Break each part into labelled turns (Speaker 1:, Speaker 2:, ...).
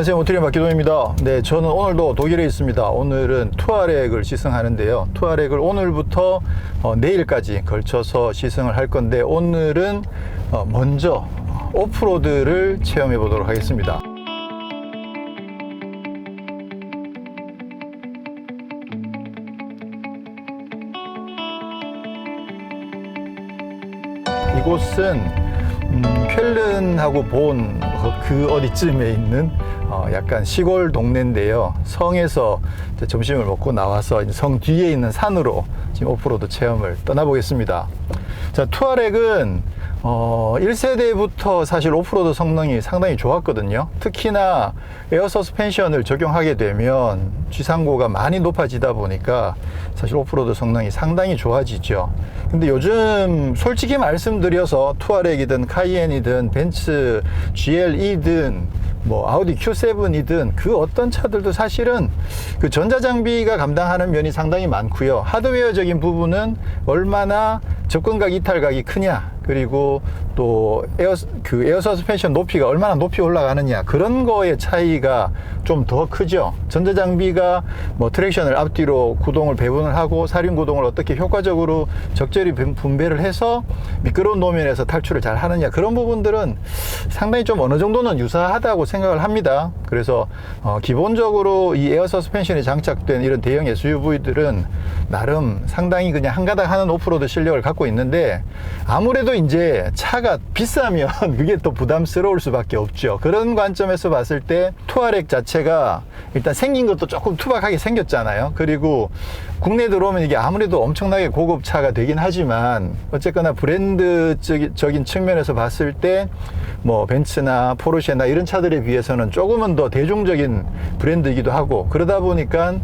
Speaker 1: 안녕하세요. 모트리 박기동입니다. 네 저는 오늘도 독일에 있습니다. 오늘은 투아렉을 시승하는데요. 투아렉을 오늘부터 어, 내일까지 걸쳐서 시승을 할 건데 오늘은 어, 먼저 오프로드를 체험해 보도록 하겠습니다. 이곳은 음, 쾰른하고 본 그 어디쯤에 있는 어, 약간 시골 동네인데요. 성에서 점심을 먹고 나와서 성 뒤에 있는 산으로 지금 오프로드 체험을 떠나보겠습니다. 자, 투아렉은 어, 1세대부터 사실 오프로드 성능이 상당히 좋았거든요. 특히나 에어 서스펜션을 적용하게 되면 쥐상고가 많이 높아지다 보니까 사실 오프로드 성능이 상당히 좋아지죠. 근데 요즘 솔직히 말씀드려서 투아렉이든 카이엔이든 벤츠 GLE든 뭐 아우디 Q7이든 그 어떤 차들도 사실은 그 전자장비가 감당하는 면이 상당히 많고요. 하드웨어적인 부분은 얼마나 접근각 이탈각이 크냐 그리고 또 에어 그 에어 서스펜션 높이가 얼마나 높이 올라가느냐 그런 거의 차이가 좀 더 크죠. 전자 장비가 뭐 트랙션을 앞뒤로 구동을 배분을 하고 사륜 구동을 어떻게 효과적으로 적절히 분- 분배를 해서 미끄러운 노면에서 탈출을 잘 하느냐 그런 부분들은 상당히 좀 어느 정도는 유사하다고 생각을 합니다. 그래서 어, 기본적으로 이 에어 서스펜션이 장착된 이런 대형 SUV들은 나름 상당히 그냥 한가닥 하는 오프로드 실력을 갖고 있는데 아무래도 이제 차가 비싸면 그게 또 부담스러울 수밖에 없죠. 그런 관점에서 봤을 때 투아렉 자체가 일단 생긴 것도 조금 투박하게 생겼잖아요. 그리고 국내 들어오면 이게 아무래도 엄청나게 고급 차가 되긴 하지만 어쨌거나 브랜드적인 측면에서 봤을 때 뭐 벤츠나 포르쉐나 이런 차들에 비해서는 조금은 더 대중적인 브랜드이기도 하고 그러다 보니까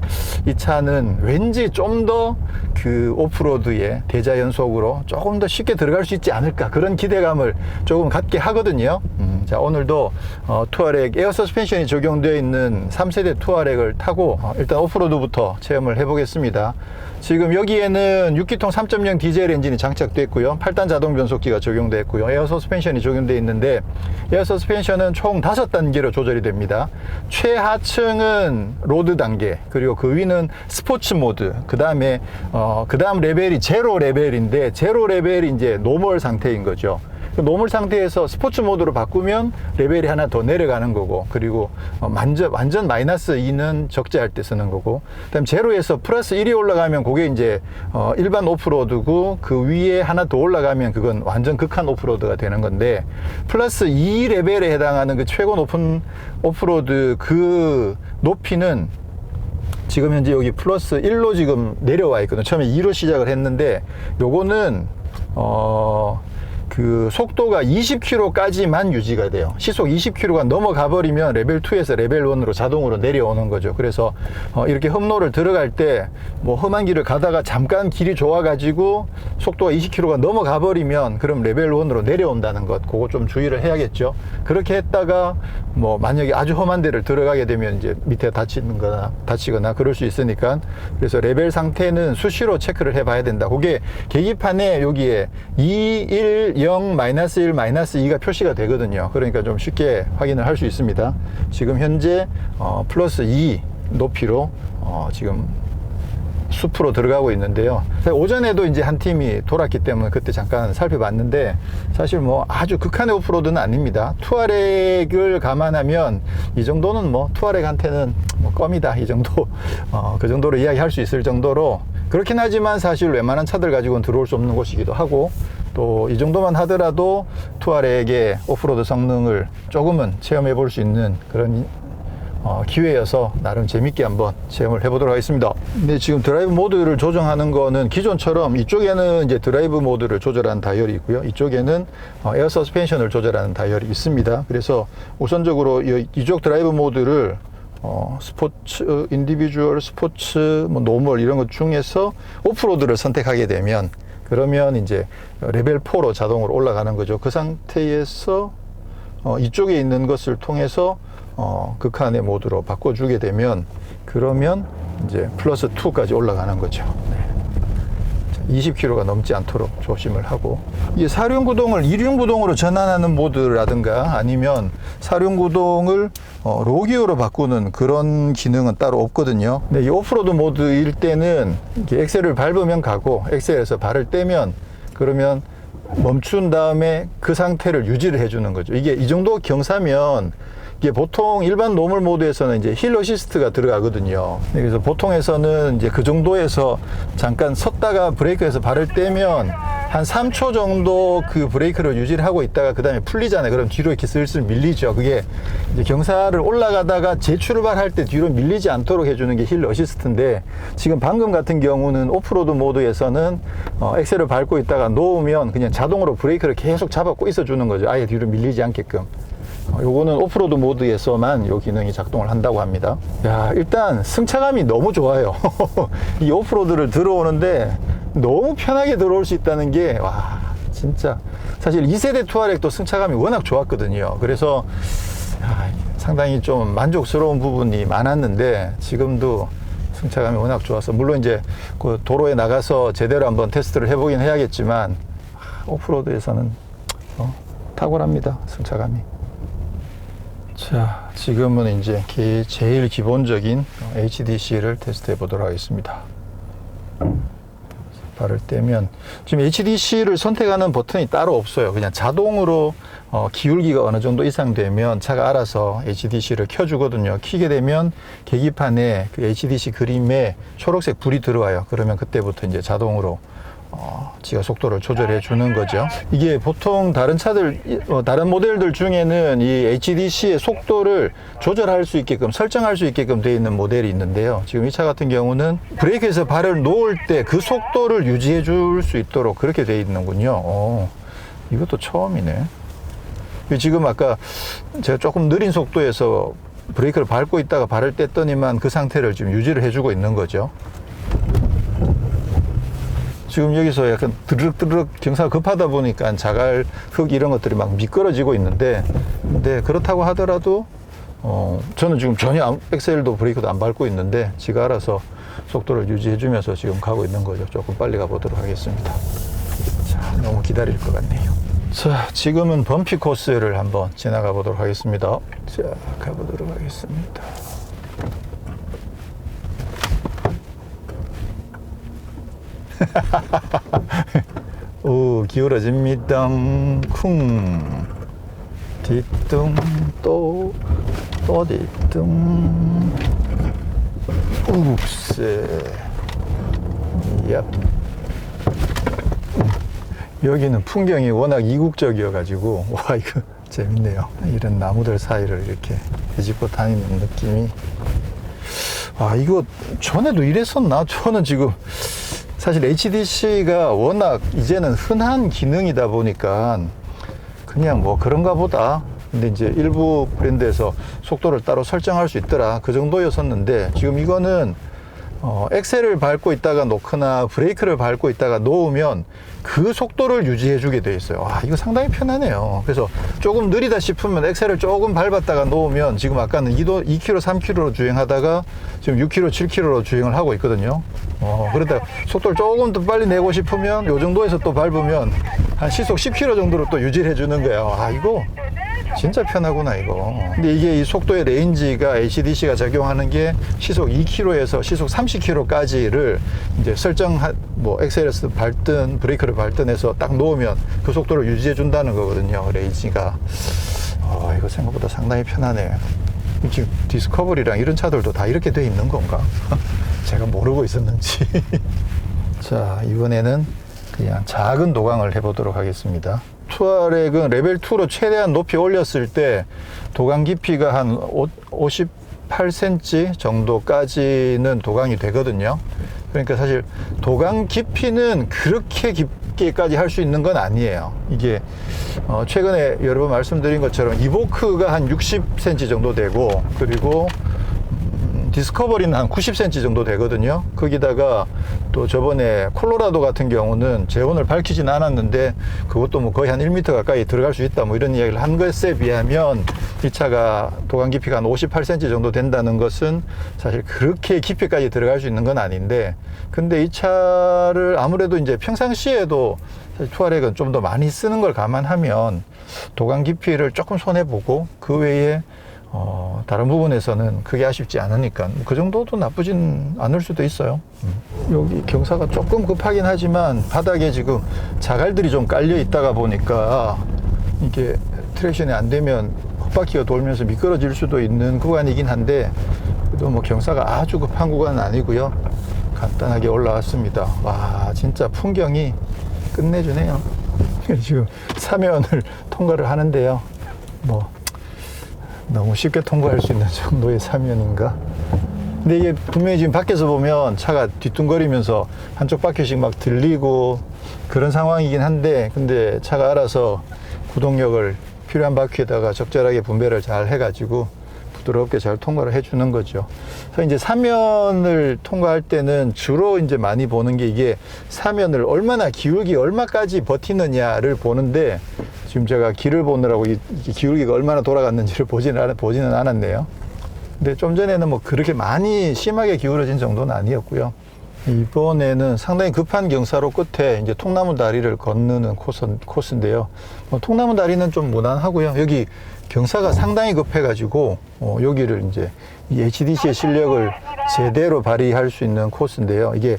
Speaker 1: 이 차는 왠지 좀 더 그 오프로드의 대자연속으로 조금 더 쉽게 들어갈 수 있지 않을까 그런 기대감을 조금 갖게 하거든요. 음, 자 오늘도 어, 투아렉 에어 서스펜션이 적용되어 있는 3세대 투아렉을 타고 어, 일단 오프로드부터 체험을 해보겠습니다. 지금 여기에는 6기통 3.0 디젤 엔진이 장착됐고요. 8단 자동 변속기가 적용됐고요. 에어 서스펜션이 적용되어 있는데 에어 서스펜션은 총 5단계로 조절이 됩니다. 최하층은 로드 단계, 그리고 그 위는 스포츠 모드, 그 다음에 어, 그 다음 레벨이 제로 레벨인데 제로 레벨이 이제 노멀 상태인 거죠. 그 노멀 상태에서 스포츠 모드로 바꾸면 레벨이 하나 더 내려가는 거고 그리고 어, 완전, 완전 마이너스 2는 적재할 때 쓰는 거고 그다음 제로에서 플러스 1이 올라가면 그게 이제 어, 일반 오프로드고 그 위에 하나 더 올라가면 그건 완전 극한 오프로드가 되는 건데 플러스 2 레벨에 해당하는 그 최고 높은 오프로드 그 높이는 지금 현재 여기 플러스 1로 지금 내려와 있거든요. 처음에 2로 시작을 했는데 요거는 어, 그 속도가 20km까지만 유지가 돼요. 시속 20km가 넘어가 버리면 레벨 2에서 레벨 1으로 자동으로 내려오는 거죠. 그래서 어, 이렇게 험로를 들어갈 때 뭐 험한 길을 가다가 잠깐 길이 좋아 가지고 속도가 20km가 넘어가 버리면 그럼 레벨 1으로 내려온다는 것. 그거 좀 주의를 해야겠죠. 그렇게 했다가 뭐 만약에 아주 험한 데를 들어가게 되면 이제 밑에 다치는 거나 다치거나 그럴 수 있으니까 그래서 레벨 상태는 수시로 체크를 해 봐야 된다. 그게 계기판에 여기에 2, 1, 0, 마이너스 1, 마이너스 2가 표시가 되거든요. 그러니까 좀 쉽게 확인을 할 수 있습니다. 지금 현재 어, 플러스 2 높이로 어, 지금 숲으로 들어가고 있는데요. 오전에도 이제 한 팀이 돌았기 때문에 그때 잠깐 살펴봤는데 사실 뭐 아주 극한의 오프로드는 아닙니다. 투아렉을 감안하면 이 정도는 뭐 투아렉한테는 뭐 껌이다 이 정도 어, 그 정도로 이야기할 수 있을 정도로 그렇긴 하지만 사실 웬만한 차들 가지고는 들어올 수 없는 곳이기도 하고 또 이 정도만 하더라도 투아렉의 오프로드 성능을 조금은 체험해 볼 수 있는 그런 어, 기회여서 나름 재밌게 한번 체험을 해보도록 하겠습니다. 근데 지금 드라이브 모드를 조정하는 거는 기존처럼 이쪽에는 이제 드라이브 모드를 조절하는 다이얼이 있고요. 이쪽에는 어, 에어 서스펜션을 조절하는 다이얼이 있습니다. 그래서 우선적으로 이, 이쪽 드라이브 모드를 어, 스포츠, 인디비주얼, 스포츠, 뭐 노멀 이런 것 중에서 오프로드를 선택하게 되면 그러면 이제 레벨 4로 자동으로 올라가는 거죠. 그 상태에서 어, 이쪽에 있는 것을 통해서 어, 극한의 모드로 바꿔주게 되면 그러면 이제 플러스 2까지 올라가는 거죠. 네. 자, 20km가 넘지 않도록 조심을 하고 이 사륜구동을 이륜구동으로 전환하는 모드라든가 아니면 사륜구동을 어, 로기어로 바꾸는 그런 기능은 따로 없거든요. 근데 이 오프로드 모드일 때는 엑셀을 밟으면 가고 엑셀에서 발을 떼면 그러면 멈춘 다음에 그 상태를 유지를 해주는 거죠. 이게 이 정도 경사면 이게 보통 일반 노멀 모드에서는 이제 힐 어시스트가 들어가거든요. 네, 그래서 보통에서는 이제 그 정도에서 잠깐 섰다가 브레이크에서 발을 떼면 한 3초 정도 그 브레이크를 유지를 하고 있다가 그 다음에 풀리잖아요. 그럼 뒤로 이렇게 슬슬 밀리죠. 그게 경사를 올라가다가 재출발할 때 뒤로 밀리지 않도록 해주는 게 힐 어시스트인데 지금 방금 같은 경우는 오프로드 모드에서는 어, 엑셀을 밟고 있다가 놓으면 그냥 자동으로 브레이크를 계속 잡아고 있어주는 거죠. 아예 뒤로 밀리지 않게끔. 어, 요거는 오프로드 모드에서만 요 기능이 작동을 한다고 합니다. 야, 일단 승차감이 너무 좋아요. 이 오프로드를 들어오는데 너무 편하게 들어올 수 있다는 게, 와, 진짜. 사실 2세대 투아렉도 승차감이 워낙 좋았거든요. 그래서 야, 상당히 좀 만족스러운 부분이 많았는데 지금도 승차감이 워낙 좋아서 물론 이제 그 도로에 나가서 제대로 한번 테스트를 해보긴 해야겠지만 아, 오프로드에서는 어, 탁월합니다 승차감이. 자, 지금은 이제 기- 제일 기본적인 HDC를 테스트해 보도록 하겠습니다. 발을 떼면 지금 HDC를 선택하는 버튼이 따로 없어요. 그냥 자동으로 어, 기울기가 어느 정도 이상 되면 차가 알아서 HDC를 켜주거든요. 키게 되면 계기판에 그 HDC 그림에 초록색 불이 들어와요. 그러면 그때부터 이제 자동으로 어, 지가 속도를 조절해 주는 거죠. 이게 보통 다른 차들, 어, 다른 모델들 중에는 이 HDC의 속도를 조절할 수 있게끔, 설정할 수 있게끔 되어 있는 모델이 있는데요. 지금 이 차 같은 경우는 브레이크에서 발을 놓을 때 그 속도를 유지해 줄 수 있도록 그렇게 되어 있는군요. 어, 이것도 처음이네. 지금 아까 제가 조금 느린 속도에서 브레이크를 밟고 있다가 발을 뗐더니만 그 상태를 지금 유지를 해주고 있는 거죠. 지금 여기서 약간 드르륵드르륵 경사가 급하다 보니까 자갈, 흙 이런 것들이 막 미끄러지고 있는데, 근데 그렇다고 하더라도, 어, 저는 지금 전혀 엑셀도 브레이크도 안 밟고 있는데, 지가 알아서 속도를 유지해주면서 지금 가고 있는 거죠. 조금 빨리 가보도록 하겠습니다. 자, 너무 기다릴 것 같네요. 자, 지금은 범피 코스를 한번 지나가 보도록 하겠습니다. 자, 가보도록 하겠습니다. 오, 기울어집니다. 쿵. 뒤뚱, 또, 또 뒤뚱. 욱세. 얍. 여기는 풍경이 워낙 이국적이어가지고, 와, 이거 재밌네요. 이런 나무들 사이를 이렇게 뒤집고 다니는 느낌이. 아, 이거 전에도 이랬었나? 저는 지금 사실 HDC가 워낙 이제는 흔한 기능이다 보니까 그냥 뭐 그런가 보다. 근데 이제 일부 브랜드에서 속도를 따로 설정할 수 있더라. 그 정도였었는데 지금 이거는 어, 엑셀을 밟고 있다가 놓거나 브레이크를 밟고 있다가 놓으면 그 속도를 유지해 주게 돼 있어요. 와, 이거 상당히 편하네요. 그래서 조금 느리다 싶으면 엑셀을 조금 밟았다가 놓으면 지금 아까는 2도, 2km, 3km로 주행하다가 지금 6km, 7km로 주행을 하고 있거든요. 어, 그러다 속도를 조금 더 빨리 내고 싶으면 요 정도에서 또 밟으면 한 시속 10km 정도로 또 유지를 해 주는 거예요. 아, 이거 진짜 편하구나 이거. 근데 이게 이 속도의 레인지가 HDC가 적용하는 게 시속 2km에서 시속 30km까지를 이제 설정 뭐 엑셀에서 밟든 브레이크를 밟든 해서 딱 놓으면 그 속도를 유지해 준다는 거거든요 레인지가. 어, 이거 생각보다 상당히 편하네. 지금 디스커버리랑 이런 차들도 다 이렇게 돼 있는 건가? 제가 모르고 있었는지. 자 이번에는 그냥 작은 도강을 해보도록 하겠습니다 투아렉은 레벨 2로 최대한 높이 올렸을 때 도강 깊이가 한 58cm 정도까지는 도강이 되거든요. 그러니까 사실 도강 깊이는 그렇게 깊게까지 할 수 있는 건 아니에요. 이게 어 최근에 여러 번 말씀드린 것처럼 이보크가 한 60cm 정도 되고 그리고 디스커버리는 한 90cm 정도 되거든요. 거기다가 또 저번에 콜로라도 같은 경우는 재원을 밝히진 않았는데 그것도 뭐 거의 한 1m 가까이 들어갈 수 있다 뭐 이런 이야기를 한 것에 비하면 이 차가 도관 깊이가 한 58cm 정도 된다는 것은 사실 그렇게 깊이까지 들어갈 수 있는 건 아닌데 근데 이 차를 아무래도 이제 평상시에도 투아렉은 좀 더 많이 쓰는 걸 감안하면 도관 깊이를 조금 손해보고 그 외에 어, 다른 부분에서는 크게 아쉽지 않으니까 그 정도도 나쁘진 않을 수도 있어요. 음. 여기 경사가 조금 급하긴 하지만 바닥에 지금 자갈들이 좀 깔려 있다가 보니까 이게 트랙션이 안 되면 헛바퀴가 돌면서 미끄러질 수도 있는 구간이긴 한데 그래도 뭐 경사가 아주 급한 구간은 아니고요. 간단하게 올라왔습니다. 와 진짜 풍경이 끝내주네요. 지금 사면을 통과를 하는데요. 뭐 너무 쉽게 통과할 수 있는 정도의 사면인가? 근데 이게 분명히 지금 밖에서 보면 차가 뒤뚱거리면서 한쪽 바퀴씩 막 들리고 그런 상황이긴 한데 근데 차가 알아서 구동력을 필요한 바퀴에다가 적절하게 분배를 잘 해가지고 부드럽게 잘 통과를 해주는 거죠. 그래서 이제 사면을 통과할 때는 주로 이제 많이 보는 게 이게 사면을 얼마나 기울기 얼마까지 버티느냐를 보는데 지금 제가 길을 보느라고 이이 기울기가 얼마나 돌아갔는지를 보지는, 않, 보지는 않았네요. 근데 좀 전에는 뭐 그렇게 많이 심하게 기울어진 정도는 아니었고요. 이번에는 상당히 급한 경사로 끝에 이제 통나무 다리를 건너는 코스, 코스인데요. 뭐 통나무 다리는 좀 무난하고요. 여기 경사가 상당히 급해가지고 어, 여기를 이제 이 HDC의 실력을 제대로 발휘할 수 있는 코스인데요. 이게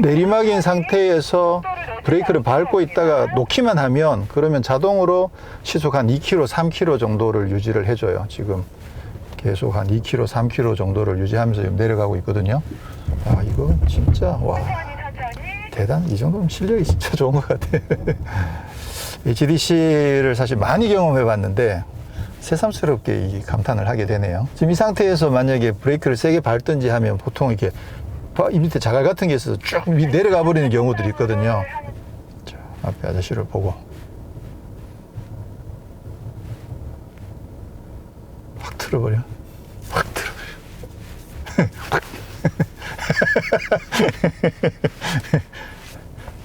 Speaker 1: 내리막인 상태에서 브레이크를 밟고 있다가 놓기만 하면 그러면 자동으로 시속 한 2km, 3km 정도를 유지를 해줘요. 지금 계속 한 2km, 3km 정도를 유지하면서 지금 내려가고 있거든요. 아, 이거 진짜, 와, 대단, 이 정도면 실력이 진짜 좋은 것 같아요. HDC를 사실 많이 경험해 봤는데, 새삼스럽게 이 감탄을 하게 되네요. 지금 이 상태에서 만약에 브레이크를 세게 밟든지 하면 보통 이렇게 바- 이 밑에 자갈 같은 게 있어서 쭉 위- 내려가 버리는 경우들이 있거든요. 자, 앞에 아저씨를 보고. 확 틀어버려. 확 틀어버려. 확.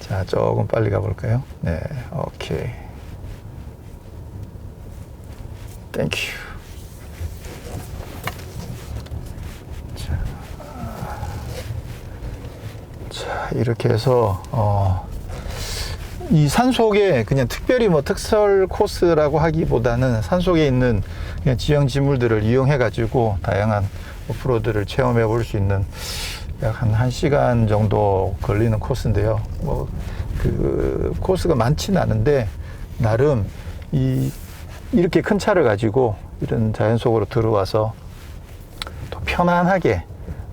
Speaker 1: 자, 조금 빨리 가볼까요? 네, 오케이. 땡큐. 자, 이렇게 해서, 어, 이 산속에 그냥 특별히 뭐 특설 코스라고 하기보다는 산속에 있는 그냥 지형 지물들을 이용해 가지고 다양한 오프로드를 체험해 볼 수 있는 약한 1시간 정도 걸리는 코스인데요. 뭐 그 코스가 많지는 않은데 나름 이 이렇게 큰 차를 가지고 이런 자연 속으로 들어와서 또 편안하게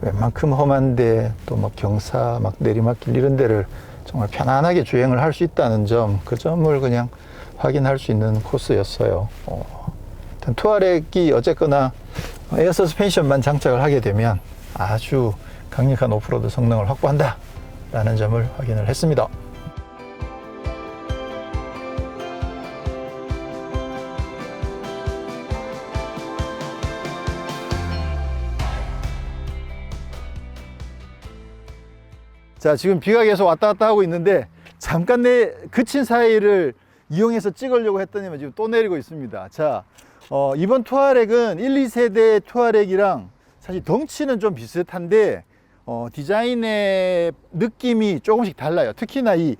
Speaker 1: 웬만큼 험한데 또막 경사 막 내리막길 이런 데를 정말 편안하게 주행을 할 수 있다는 점 그 점을 그냥 확인할 수 있는 코스였어요. 어, 투아렉이 어쨌거나 에어 서스펜션만 장착을 하게 되면 아주 강력한 오프로드 성능을 확보한다 라는 점을 확인을 했습니다. 자, 지금 비가 계속 왔다 갔다 하고 있는데 잠깐 내 그친 사이를 이용해서 찍으려고 했더니 지금 또 내리고 있습니다. 자, 어, 이번 투아렉은 1, 2세대 투아렉이랑 사실 덩치는 좀 비슷한데 어, 디자인의 느낌이 조금씩 달라요. 특히나 이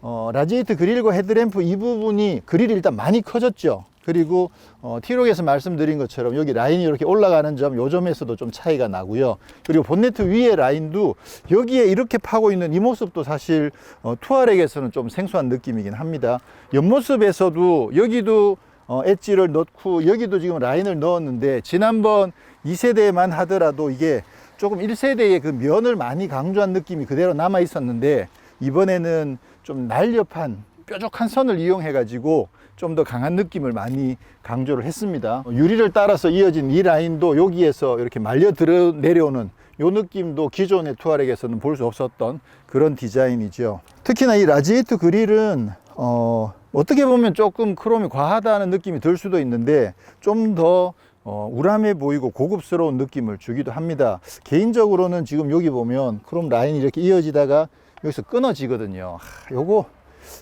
Speaker 1: 어, 라지에이트 그릴과 헤드램프 이 부분이 그릴이 일단 많이 커졌죠. 그리고 어, T록에서 말씀드린 것처럼 여기 라인이 이렇게 올라가는 점, 요 점에서도 좀 차이가 나고요. 그리고 본네트 위에 라인도 여기에 이렇게 파고 있는 이 모습도 사실 어, 투아렉에서는 좀 생소한 느낌이긴 합니다. 옆모습에서도 여기도 어, 엣지를 넣고 여기도 지금 라인을 넣었는데 지난번 2세대만 하더라도 이게 조금 1세대의 그 면을 많이 강조한 느낌이 그대로 남아 있었는데 이번에는 좀 날렵한 뾰족한 선을 이용해 가지고 좀 더 강한 느낌을 많이 강조를 했습니다. 유리를 따라서 이어진 이 라인도 여기에서 이렇게 말려 들어 내려오는 요 느낌도 기존의 투아렉에서는 볼 수 없었던 그런 디자인이죠. 특히나 이 라지에이트 그릴은 어, 어떻게 보면 조금 크롬이 과하다는 느낌이 들 수도 있는데 좀더 어, 우람해 보이고 고급스러운 느낌을 주기도 합니다. 개인적으로는 지금 여기 보면 크롬 라인이 이렇게 이어지다가 여기서 끊어지거든요. 하, 요거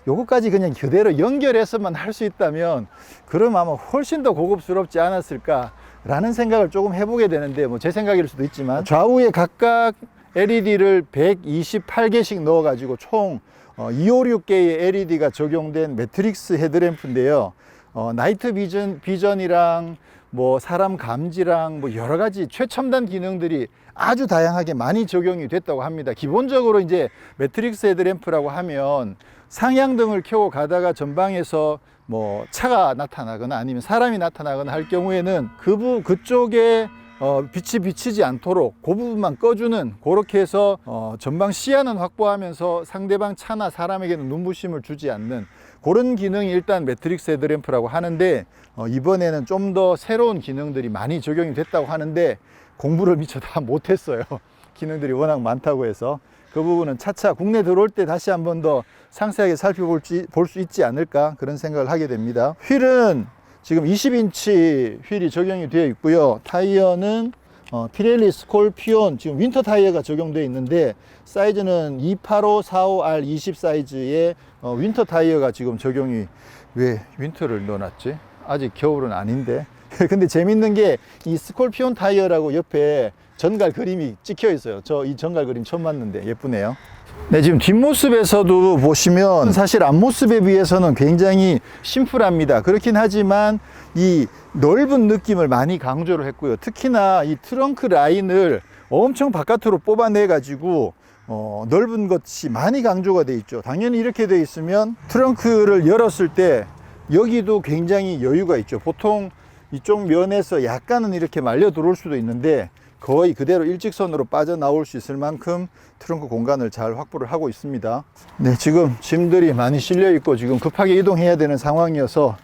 Speaker 1: 요거까지 그냥 그대로 연결해서만 할 수 있다면 그럼 아마 훨씬 더 고급스럽지 않았을까 라는 생각을 조금 해보게 되는데 뭐 제 생각일 수도 있지만 좌우에 각각 LED를 128개씩 넣어 가지고 총 어, 256개의 LED가 적용된 매트릭스 헤드램프인데요. 어, 나이트 비전, 비전이랑 뭐 사람 감지랑 뭐 여러 가지 최첨단 기능들이 아주 다양하게 많이 적용이 됐다고 합니다. 기본적으로 이제 매트릭스 헤드램프라고 하면 상향등을 켜고 가다가 전방에서 뭐 차가 나타나거나 아니면 사람이 나타나거나 할 경우에는 그 부, 그쪽에 어, 빛이 비치지 않도록 그 부분만 꺼주는 그렇게 해서 어, 전방 시야는 확보하면서 상대방 차나 사람에게는 눈부심을 주지 않는 그런 기능이 일단 매트릭스 헤드램프라고 하는데 어, 이번에는 좀 더 새로운 기능들이 많이 적용이 됐다고 하는데 공부를 미처 다 못했어요. 기능들이 워낙 많다고 해서 그 부분은 차차 국내 들어올 때 다시 한 번 더 상세하게 살펴볼 수 있지 않을까 그런 생각을 하게 됩니다. 휠은 지금 20인치 휠이 적용이 되어 있고요. 타이어는 어, 피렐리 스콜피온 지금 윈터 타이어가 적용되어 있는데 사이즈는 28545R 20 사이즈의 어, 윈터 타이어가 지금 적용이 왜 윈터를 넣어놨지? 아직 겨울은 아닌데. 근데 재밌는 게 이 스콜피온 타이어라고 옆에 전갈 그림이 찍혀 있어요. 저 이 전갈 그림 처음 봤는데 예쁘네요. 네, 지금 뒷모습에서도 보시면 사실 앞모습에 비해서는 굉장히 심플합니다. 그렇긴 하지만 이 넓은 느낌을 많이 강조를 했고요. 특히나 이 트렁크 라인을 엄청 바깥으로 뽑아내 가지고 어, 넓은 것이 많이 강조가 돼 있죠. 당연히 이렇게 돼 있으면 트렁크를 열었을 때 여기도 굉장히 여유가 있죠. 보통 이쪽 면에서 약간은 이렇게 말려 들어올 수도 있는데 거의 그대로 일직선으로 빠져나올 수 있을 만큼 트렁크 공간을 잘 확보를 하고 있습니다. 네, 지금 짐들이 많이 실려 있고 지금 급하게 이동해야 되는 상황이어서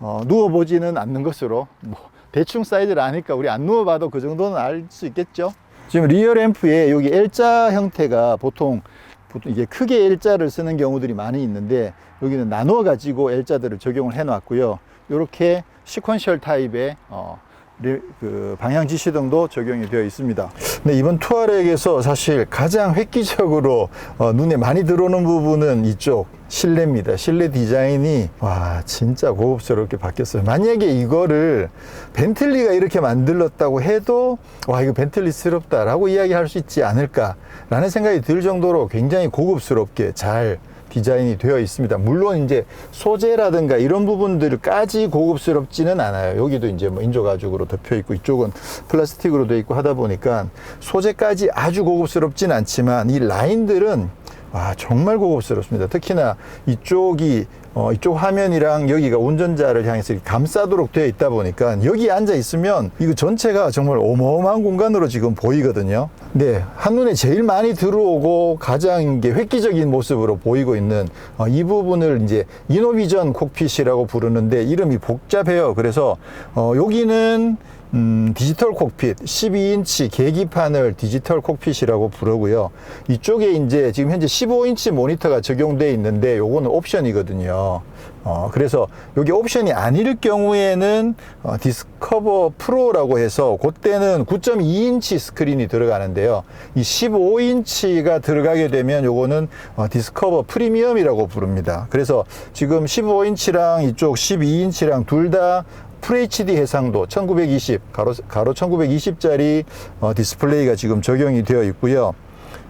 Speaker 1: 어, 누워보지는 않는 것으로 뭐 대충 사이즈를 아니까 우리 안 누워봐도 그 정도는 알 수 있겠죠. 지금 리어 램프에 여기 L자 형태가 보통 보통 이게 크게 L자를 쓰는 경우들이 많이 있는데 여기는 나누어 가지고 L자들을 적용을 해 놨고요. 이렇게 시퀀셜 타입의 어, 리- 그 방향 지시 등도 적용이 되어 있습니다. 근데 이번 투아렉에서 사실 가장 획기적으로 어, 눈에 많이 들어오는 부분은 이쪽 실내입니다. 실내 디자인이 와 진짜 고급스럽게 바뀌었어요. 만약에 이거를 벤틀리가 이렇게 만들었다고 해도 와 이거 벤틀리스럽다라고 이야기할 수 있지 않을까라는 생각이 들 정도로 굉장히 고급스럽게 잘 디자인이 되어 있습니다. 물론 이제 소재라든가 이런 부분들까지 고급스럽지는 않아요. 여기도 이제 뭐 인조 가죽으로 덮여 있고 이쪽은 플라스틱으로 되어 있고 하다 보니까 소재까지 아주 고급스럽진 않지만 이 라인들은 와 정말 고급스럽습니다. 특히나 이쪽이 어, 이쪽 화면이랑 여기가 운전자를 향해서 감싸도록 되어 있다 보니까 여기 앉아 있으면 이거 전체가 정말 어마어마한 공간으로 지금 보이거든요. 네, 한눈에 제일 많이 들어오고 가장 이게 획기적인 모습으로 보이고 있는 어, 이 부분을 이제 이노비전 콕핏이라고 부르는데 이름이 복잡해요. 그래서 어, 여기는 음, 디지털 콕핏 12인치 계기판을 디지털 콕핏이라고 부르고요. 이쪽에 이제 지금 현재 15인치 모니터가 적용되어 있는데 요거는 옵션이거든요. 어, 그래서 여기 옵션이 아닐 경우에는 어, 디스커버 프로라고 해서 그때는 9.2인치 스크린이 들어가는데요. 이 15인치가 들어가게 되면 요거는 어, 디스커버 프리미엄이라고 부릅니다. 그래서 지금 15인치랑 이쪽 12인치랑 둘다 FHD 해상도 1920 가로, 가로 1920짜리 어, 디스플레이가 지금 적용이 되어 있고요.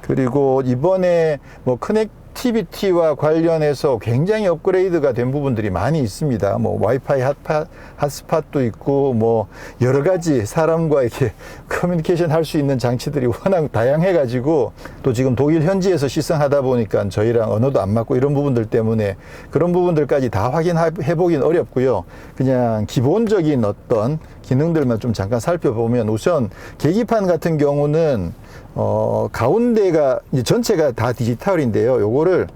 Speaker 1: 그리고 이번에 뭐 커넥 티비티와 관련해서 굉장히 업그레이드가 된 부분들이 많이 있습니다. 뭐 와이파이 핫스팟도 있고 뭐 여러 가지 사람과 이렇게 커뮤니케이션 할 수 있는 장치들이 워낙 다양해 가지고 또 지금 독일 현지에서 시승하다 보니까 저희랑 언어도 안 맞고 이런 부분들 때문에 그런 부분들까지 다 확인해 보긴 어렵고요. 그냥 기본적인 어떤 기능들만 좀 잠깐 살펴보면 우선 계기판 같은 경우는 어, 가운데가 이제 전체가 다 디지털인데요. 요거를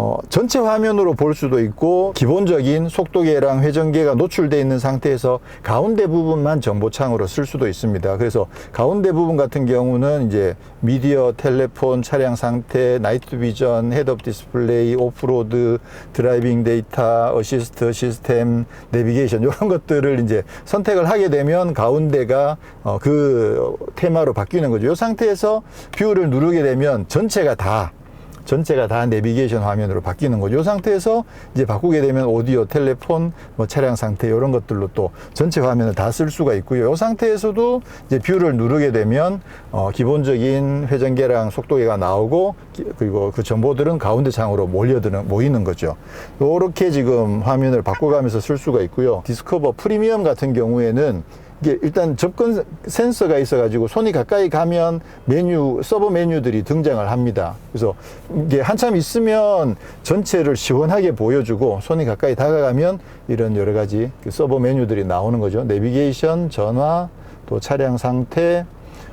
Speaker 1: 어, 전체 화면으로 볼 수도 있고 기본적인 속도계랑 회전계가 노출되어 있는 상태에서 가운데 부분만 정보창으로 쓸 수도 있습니다. 그래서 가운데 부분 같은 경우는 이제 미디어, 텔레폰, 차량 상태, 나이트 비전, 헤드업 디스플레이, 오프로드, 드라이빙 데이터, 어시스트 시스템, 내비게이션 이런 것들을 이제 선택을 하게 되면 가운데가 어, 그 테마로 바뀌는 거죠. 이 상태에서 뷰를 누르게 되면 전체가 다 전체가 다 내비게이션 화면으로 바뀌는 거죠. 이 상태에서 이제 바꾸게 되면 오디오, 텔레폰, 뭐 차량 상태 이런 것들로 또 전체 화면을 다 쓸 수가 있고요. 이 상태에서도 이제 뷰를 누르게 되면 어, 기본적인 회전계랑 속도계가 나오고 기- 그리고 그 정보들은 가운데 창으로 몰려드는 모이는 거죠. 이렇게 지금 화면을 바꿔가면서 쓸 수가 있고요. 디스커버 프리미엄 같은 경우에는 이게 일단 접근 센서가 있어가지고 손이 가까이 가면 메뉴 서버 메뉴들이 등장을 합니다. 그래서 이게 한참 있으면 전체를 시원하게 보여주고 손이 가까이 다가가면 이런 여러 가지 그 서버 메뉴들이 나오는 거죠. 내비게이션, 전화, 또 차량 상태,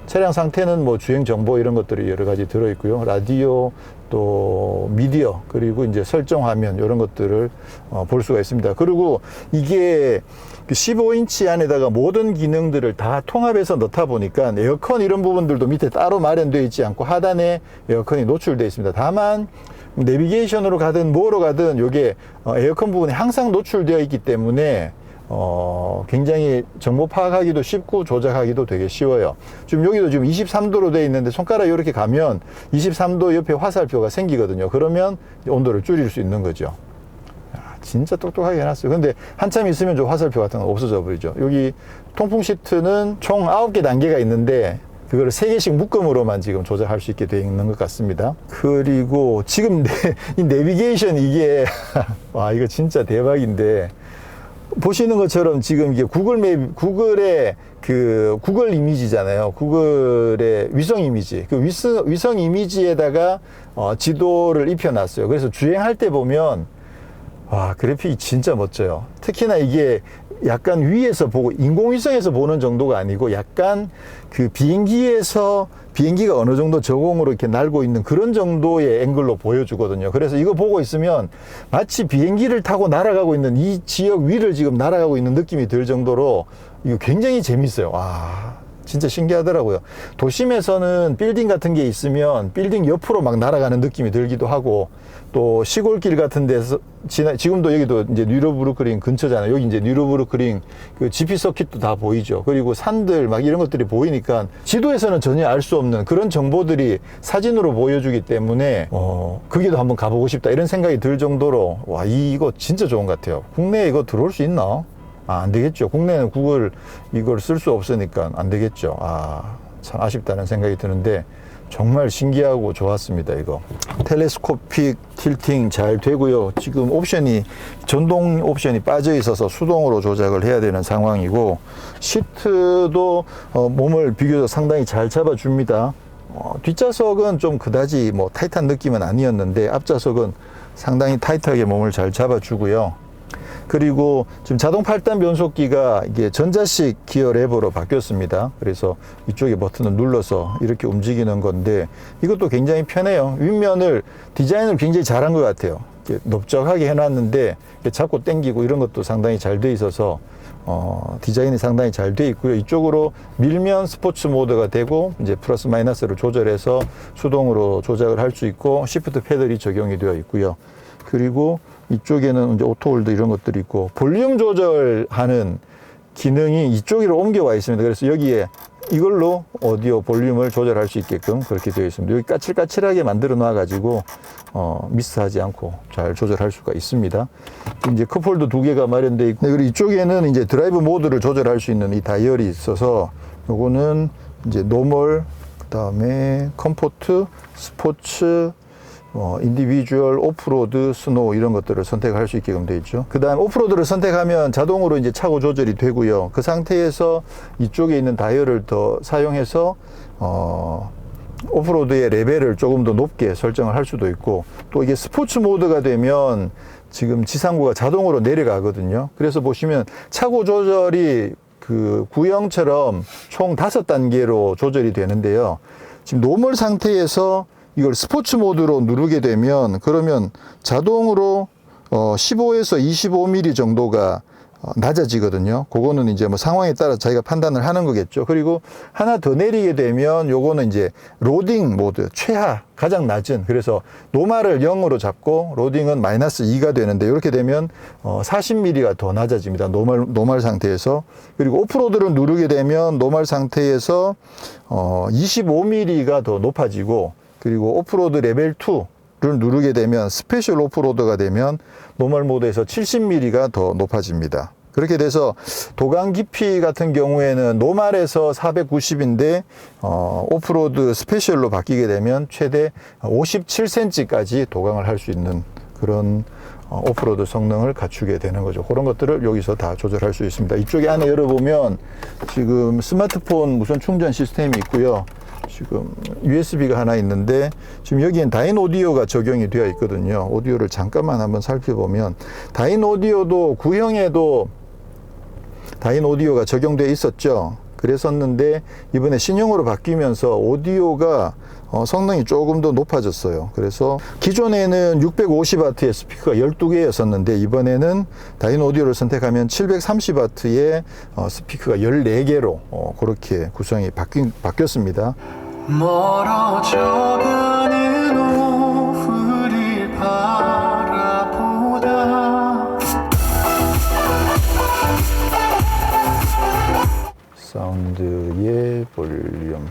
Speaker 1: 차량 상태는 뭐 주행 정보 이런 것들이 여러 가지 들어 있고요. 라디오 또 미디어 그리고 이제 설정 화면 이런 것들을 어, 볼 수가 있습니다. 그리고 이게 그 15인치 안에다가 모든 기능들을 다 통합해서 넣다 보니까 에어컨 이런 부분들도 밑에 따로 마련되어 있지 않고 하단에 에어컨이 노출되어 있습니다. 다만 내비게이션으로 가든 뭐로 가든 이게 어, 에어컨 부분이 항상 노출되어 있기 때문에 어, 굉장히 정보 파악하기도 쉽고 조작하기도 되게 쉬워요. 지금 여기도 지금 23도로 되어 있는데 손가락 이렇게 가면 23도 옆에 화살표가 생기거든요. 그러면 온도를 줄일 수 있는 거죠. 야, 진짜 똑똑하게 해놨어요. 근데 한참 있으면 저 화살표 같은 거 없어져 버리죠. 여기 통풍 시트는 총 9개 단계가 있는데 그거를 3개씩 묶음으로만 지금 조작할 수 있게 되어 있는 것 같습니다. 그리고 지금 내, 이 내비게이션 이게 와 이거 진짜 대박인데 보시는 것처럼 지금 이게 구글 맵, 구글의 그 구글 이미지잖아요. 구글의 위성 이미지. 그 위성, 위성 이미지에다가 어, 지도를 입혀놨어요. 그래서 주행할 때 보면 와, 그래픽이 진짜 멋져요. 특히나 이게 약간 위에서 보고, 인공위성에서 보는 정도가 아니고 약간 그 비행기에서 비행기가 어느 정도 저공으로 이렇게 날고 있는 그런 정도의 앵글로 보여주거든요. 그래서 이거 보고 있으면 마치 비행기를 타고 날아가고 있는 이 지역 위를 지금 날아가고 있는 느낌이 들 정도로 이거 굉장히 재밌어요. 와. 진짜 신기하더라고요. 도심에서는 빌딩 같은 게 있으면 빌딩 옆으로 막 날아가는 느낌이 들기도 하고 또 시골길 같은 데서 지나, 지금도 여기도 이제 뉴로브루크링 근처잖아요. 여기 이제 뉴로브루크링 그 GP 서킷도 다 보이죠. 그리고 산들 막 이런 것들이 보이니까 지도에서는 전혀 알 수 없는 그런 정보들이 사진으로 보여주기 때문에 어, 거기도 한번 가보고 싶다 이런 생각이 들 정도로 와, 이거 진짜 좋은 것 같아요. 국내에 이거 들어올 수 있나? 아, 안 되겠죠. 국내는 구글 이걸 쓸 수 없으니까 안 되겠죠. 아, 참 아쉽다는 생각이 드는데 정말 신기하고 좋았습니다, 이거. 텔레스코픽 틸팅 잘 되고요. 지금 옵션이 전동 옵션이 빠져 있어서 수동으로 조작을 해야 되는 상황이고 시트도 어, 몸을 비교적 상당히 잘 잡아줍니다. 어, 뒷좌석은 좀 그다지 뭐 타이트한 느낌은 아니었는데 앞좌석은 상당히 타이트하게 몸을 잘 잡아주고요. 그리고 지금 자동 8단 변속기가 이게 전자식 기어 레버로 바뀌었습니다. 그래서 이쪽에 버튼을 눌러서 이렇게 움직이는 건데 이것도 굉장히 편해요. 윗면을 디자인을 굉장히 잘한 것 같아요. 넓적하게 해놨는데 잡고 당기고 이런 것도 상당히 잘 돼 있어서 어, 디자인이 상당히 잘 돼 있고요. 이쪽으로 밀면 스포츠 모드가 되고 이제 플러스 마이너스를 조절해서 수동으로 조작을 할 수 있고 시프트 패들이 적용이 되어 있고요. 그리고 이쪽에는 이제 오토홀드 이런 것들이 있고 볼륨 조절하는 기능이 이쪽으로 옮겨와 있습니다. 그래서 여기에 이걸로 오디오 볼륨을 조절할 수 있게끔 그렇게 되어 있습니다. 여기 까칠까칠하게 만들어 놔 가지고 어, 미스하지 않고 잘 조절할 수가 있습니다. 이제 컵홀더 두 개가 마련되어 있고 네, 그리고 이쪽에는 이제 드라이브 모드를 조절할 수 있는 이 다이얼이 있어서 요거는 이제 노멀 그 다음에 컴포트, 스포츠 어, 인디비주얼, 오프로드, 스노우 이런 것들을 선택할 수 있게끔 되어 있죠. 그 다음 오프로드를 선택하면 자동으로 이제 차고 조절이 되고요. 그 상태에서 이쪽에 있는 다이얼을 더 사용해서 어, 오프로드의 레벨을 조금 더 높게 설정을 할 수도 있고 또 이게 스포츠 모드가 되면 지금 지상구가 자동으로 내려가거든요. 그래서 보시면 차고 조절이 그 구형처럼 총 다섯 단계로 조절이 되는데요. 지금 노멀 상태에서 이걸 스포츠 모드로 누르게 되면 그러면 자동으로 어 15에서 25mm 정도가 어, 낮아지거든요. 그거는 이제 뭐 상황에 따라 자기가 판단을 하는 거겠죠. 그리고 하나 더 내리게 되면 요거는 이제 로딩 모드 최하 가장 낮은 그래서 노말을 0으로 잡고 로딩은 마이너스 2가 되는데 이렇게 되면 어 40mm가 더 낮아집니다. 노말 노말 상태에서 그리고 오프로드를 누르게 되면 노말 상태에서 어 25mm가 더 높아지고 그리고 오프로드 레벨 2를 그걸 누르게 되면 스페셜 오프로드가 되면 노멀 모드에서 70mm가 더 높아집니다. 그렇게 돼서 도강 깊이 같은 경우에는 노말에서 490인데 어, 오프로드 스페셜로 바뀌게 되면 최대 57cm까지 도강을 할 수 있는 그런 어, 오프로드 성능을 갖추게 되는 거죠. 그런 것들을 여기서 다 조절할 수 있습니다. 이쪽에 안에 열어보면 지금 스마트폰 무선 충전 시스템이 있고요. 지금 USB가 하나 있는데 지금 여기엔 다인 오디오가 적용이 되어 있거든요. 오디오를 잠깐만 한번 살펴보면 다인 오디오도 구형에도 다인 오디오가 적용되어 있었죠. 그랬었는데 이번에 신형으로 바뀌면서 오디오가 어, 성능이 조금 더 높아졌어요. 그래서 기존에는 650W의 스피커가 12개였었는데 이번에는 다인 오디오를 선택하면 730W의 어, 스피커가 14개로 어, 그렇게 구성이 바뀐, 바뀌었습니다.
Speaker 2: 멀어져가는 오후를 바라보다
Speaker 1: 사운드의 볼륨,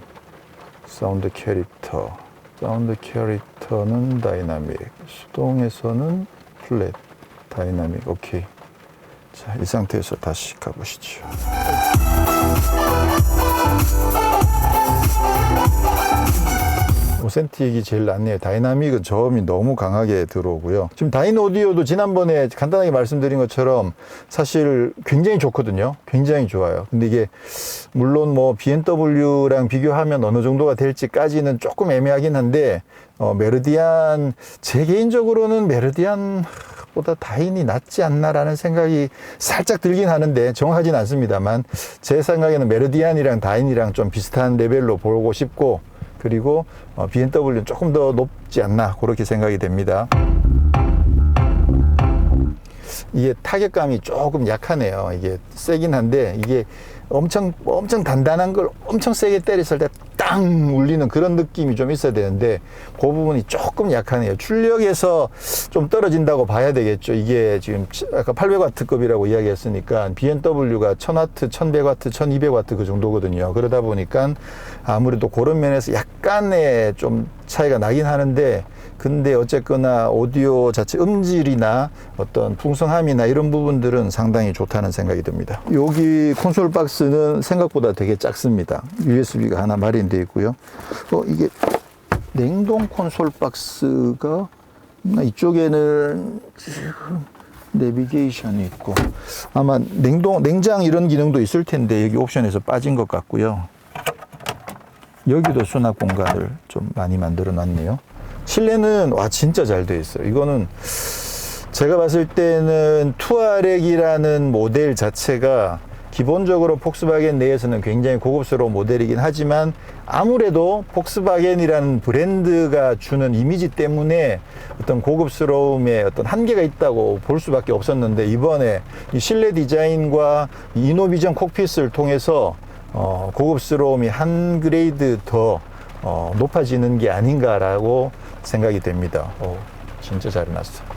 Speaker 1: 사운드 캐릭터, 사운드 캐릭터는 다이나믹, 수동에서는 플랫, 다이나믹, 오케이. 자, 이 상태에서 다시 가보시죠. 오센틱이 제일 낫네요. 다이나믹은 저음이 너무 강하게 들어오고요. 지금 다인 오디오도 지난번에 간단하게 말씀드린 것처럼 사실 굉장히 좋거든요. 굉장히 좋아요. 근데 이게 물론 뭐 BMW랑 비교하면 어느 정도가 될지까지는 조금 애매하긴 한데 어, 메르디안 제 개인적으로는 메르디안 보다 다인이 낫지 않나라는 생각이 살짝 들긴 하는데 정확하진 않습니다만 제 생각에는 메르디안이랑 다인이랑 좀 비슷한 레벨로 보고 싶고 그리고 어, BMW는 조금 더 높지 않나 그렇게 생각이 됩니다. 이게 타격감이 조금 약하네요. 이게 세긴 한데 이게 엄청 엄청 단단한 걸 엄청 세게 때렸을 때 땅 울리는 그런 느낌이 좀 있어야 되는데 그 부분이 조금 약하네요. 출력에서 좀 떨어진다고 봐야 되겠죠. 이게 지금 아까 800W급이라고 이야기했으니까 BMW가 1000W, 1100W, 1200W 그 정도거든요. 그러다 보니까 아무래도 그런 면에서 약간의 좀 차이가 나긴 하는데 근데 어쨌거나 오디오 자체 음질이나 어떤 풍성함이나 이런 부분들은 상당히 좋다는 생각이 듭니다. 여기 콘솔 박스는 생각보다 되게 작습니다. USB가 하나 마련되어 있고요. 어, 이게 냉동 콘솔 박스가 있나? 이쪽에는 지금 내비게이션이 있고 아마 냉동 냉장 이런 기능도 있을 텐데 여기 옵션에서 빠진 것 같고요. 여기도 수납 공간을 좀 많이 만들어 놨네요. 실내는 와 진짜 잘 돼 있어요. 이거는 제가 봤을 때는 투아렉이라는 모델 자체가 기본적으로 폭스바겐 내에서는 굉장히 고급스러운 모델이긴 하지만 아무래도 폭스바겐이라는 브랜드가 주는 이미지 때문에 어떤 고급스러움에 어떤 한계가 있다고 볼 수밖에 없었는데 이번에 이 실내 디자인과 이 이노비전 콕핏을 통해서 어, 고급스러움이 한 그레이드 더 어, 높아지는 게 아닌가라고 생각이 됩니다. 어, 진짜 잘 해놨어.